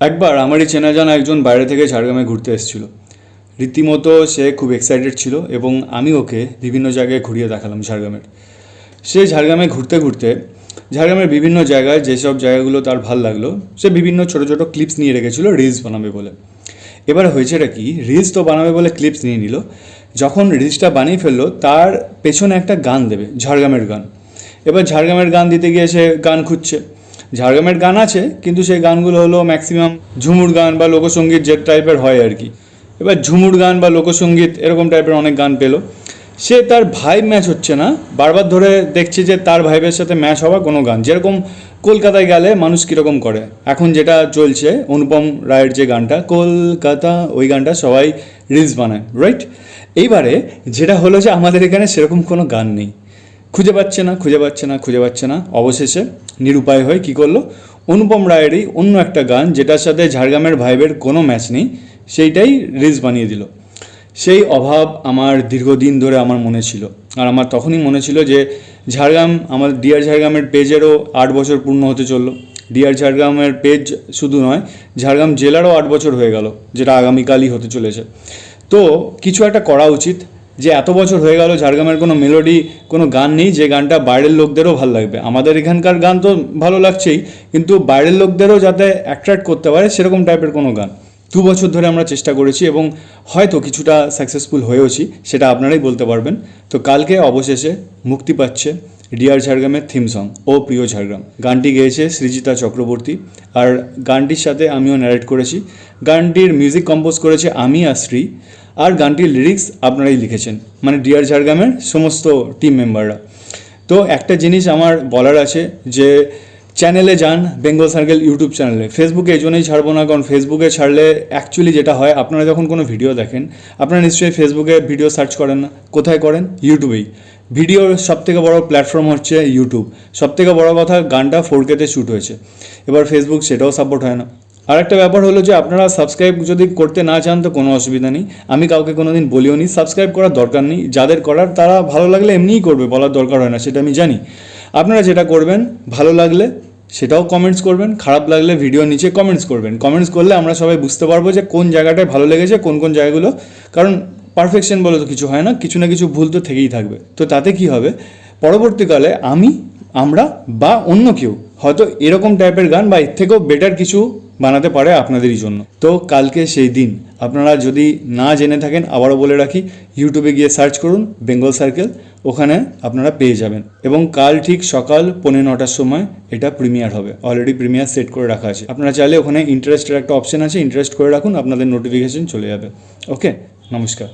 একবার আমারই চেনা জানা একজন বাইরে থেকে ঝাড়গ্রামে ঘুরতে এসেছিল। রীতিমতো সে খুব এক্সাইটেড ছিল এবং আমি ওকে বিভিন্ন জায়গায় ঘুরিয়ে দেখালাম ঝাড়গ্রামের। সে ঝাড়গ্রামে ঘুরতে ঘুরতে ঝাড়গ্রামের বিভিন্ন জায়গায় যেসব জায়গাগুলো তার ভালো লাগল, সে বিভিন্ন ছোটো ছোটো ক্লিপস নিয়ে রেখেছিল রিলস বানাবে বলে। এবার হয়েছেটা কি রিলস তো বানাবে বলে ক্লিপস নিয়ে নিল, যখন রিলসটা বানিয়ে ফেলল তার পেছনে একটা গান দেবে, ঝাড়গ্রামের গান। এবার ঝাড়গ্রামের গান দিতে গিয়ে সে গান খুঁজছে। ঝাড়গ্রামের গান আছে, কিন্তু সেই গানগুলো হলো ম্যাক্সিমাম ঝুমুর গান বা লোকসঙ্গীত যে টাইপের হয় আর কি। এবার ঝুমুর গান বা লোকসঙ্গীত এরকম টাইপের অনেক গান পেল। সে তার ভাইব ম্যাচ হচ্ছে না। বারবার ধরে দেখছে যে তার ভাইবের সাথে ম্যাচ হওয়া কোনো গান। যেরকম কলকাতায় গেলে মানুষ কীরকম করে? এখন যেটা চলছে, অনুপম রায়ের যে গানটা, কলকাতা, ওই গানটা সবাই রিলস বানায় রাইট এইবারে যেটা হলো যে আমাদের এখানে সেরকম কোনো গান নেই। খুঁজে পাচ্ছে না, খুঁজে পাচ্ছে না, খুঁজে পাচ্ছে না। অবশেষে নিরুপায় হয়ে কী করল? অনুপম রায়েরই অন্য একটা গান, যেটার সাথে ঝাড়গ্রামের ভাইবের কোনো ম্যাচ নেই, সেইটাই রিলস বানিয়ে দিল। সেই অভাব আমার দীর্ঘদিন ধরে আমার মনে ছিল। আর আমার তখনই মনে ছিল যে ঝাড়গ্রাম আমার ডিয়ার ঝাড়গ্রামের পেজেরও আট বছর পূর্ণ হতে চলল। ডিয়ার ঝাড়গ্রামের পেজ শুধু নয়, ঝাড়গ্রাম জেলারও আট বছর হয়ে গেল, যেটা আগামীকালই হতে চলেছে। তো কিছু একটা করা উচিত। যে এত বছর হয়ে গেল ঝাড়গ্রামের কোনো মেলোডি কোনো গান নেই, যে গানটা বাইরের লোকদেরও ভালো লাগবে। আমাদের এখানকার গান তো ভালো লাগছেই, কিন্তু বাইরের লোকদেরও যাতে অ্যাট্রাক্ট করতে পারে সেরকম টাইপের কোনো গান। দু বছর ধরে আমরা চেষ্টা করেছি এবং হয়তো কিছুটা সাকসেসফুল হয়েওছি, সেটা আপনারাই বলতে পারবেন। তো কালকে অবশেষে মুক্তি পাচ্ছে ডিয়ার ঝাড়গ্রামের থিম সং ও প্রিয় ঝাড়গ্রাম। গানটি গেয়েছে সৃজিতা চক্রবর্তী। আর গানটির সাথে আমিও ন্যারেট করেছি। গানটির মিউজিক কম্পোজ করেছে আমি আর শ্রী। আর গানটির লিরিক্স আপনারাই লিখেছেন মানে ডিয়ার ঝাড়গ্রামের সমস্ত টিম মেম্বাররা তো একটা জিনিস আমার বলার আছে যে চ্যানেলে যান বেঙ্গল সার্কেল ইউটিউব চ্যানেলে ফেসবুকে এই জন্যই ছাড়বো না, কারণ ফেসবুকে ছাড়লে অ্যাকচুয়ালি যেটা হয়, আপনারা যখন কোনো ভিডিও দেখেন, আপনারা নিশ্চয়ই ফেসবুকে ভিডিও সার্চ করেন না। কোথায় করেন? ইউটিউবেই ভিডিওর সবথেকে বড় প্ল্যাটফর্ম হচ্ছে ইউটিউব সবথেকে বড় কথা, গানটা ফোর কেতে শ্যুট হয়েছে। এবার ফেসবুক সেটাও সাপোর্ট হয় না। আর একটা ব্যাপার হলো যে, আপনারা সাবস্ক্রাইব যদি করতে না চান তো কোনো অসুবিধা নেই। আমি কাউকে কোনো দিন বলিও নি সাবস্ক্রাইব করার দরকার নেই। যাদের করার, তারা ভালো লাগলে এমনিই করবে, বলার দরকার হয় না, সেটা আমি জানি। আপনারা যেটা করবেন, ভালো লাগলে সেটাও কমেন্টস করবেন, খারাপ লাগলে ভিডিও নিচে কমেন্টস করবেন। কমেন্টস করলে আমরা সবাই বুঝতে পারব যে, কোন জায়গাটায় ভালো লেগেছে, কোন কোন জায়গাগুলো। কারণ পারফেকশন বলে তো কিছু হয় না, কিছু না কিছু ভুল তো থেকেই থাকবে। তো তাতে কি হবে? পরবর্তীকালে আমি, আমরা বা অন্য কেউ, হয়তো এরকম টাইপের গান বা এর থেকেও বেটার কিছু বানাতে পারে আপনাদেরই জন্য। তো কালকে সেই দিন, আপনারা যদি না জেনে থাকেন, আবারও বলে রাখি ইউটিউবে গিয়ে সার্চ করুন বেঙ্গল সার্কেল ওখানে আপনারা পেয়ে যাবেন। এবং কাল ঠিক সকাল পৌনে নটার সময় এটা প্রিমিয়ার হবে। অলরেডি প্রিমিয়ার সেট করে রাখা আছে। আপনারা চাইলে ওখানে ইন্টারেস্টের একটা অপশন আছে ইন্টারেস্ট করে রাখুন, আপনাদের নোটিফিকেশন চলে যাবে। ওকে নমস্কার।